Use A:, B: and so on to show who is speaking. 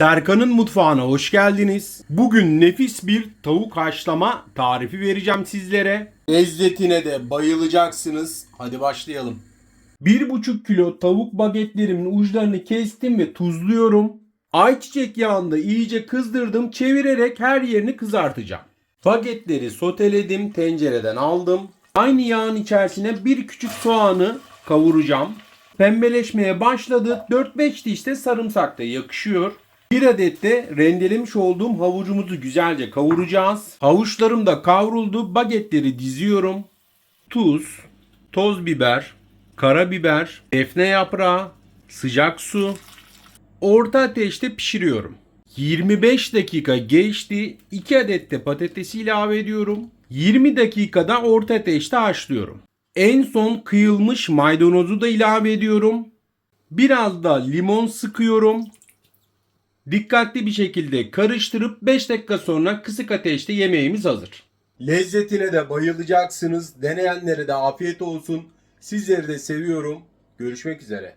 A: Serkan'ın mutfağına hoş geldiniz. Bugün nefis bir tavuk haşlama tarifi vereceğim sizlere. Lezzetine de bayılacaksınız. Hadi başlayalım. 1,5 kilo tavuk bagetlerimin uçlarını kestim ve tuzluyorum. Ayçiçek yağında iyice kızdırdım. Çevirerek her yerini kızartacağım. Bagetleri soteledim. Tencereden aldım. Aynı yağın içerisine bir küçük soğanı kavuracağım. Pembeleşmeye başladı. 4-5 diş de sarımsak da yakışıyor. Bir adet de rendelemiş olduğum havucumuzu güzelce kavuracağız. Havuçlarım da kavruldu. Bagetleri diziyorum. Tuz, toz biber, karabiber, defne yaprağı, sıcak su. Orta ateşte pişiriyorum. 25 dakika geçti. 2 adet de patatesi ilave ediyorum. 20 dakikada orta ateşte haşlıyorum. En son kıyılmış maydanozu da ilave ediyorum. Biraz da limon sıkıyorum. Dikkatli bir şekilde karıştırıp 5 dakika sonra kısık ateşte yemeğimiz hazır. Lezzetine de bayılacaksınız. Deneyenlere de afiyet olsun. Sizleri de seviyorum. Görüşmek üzere.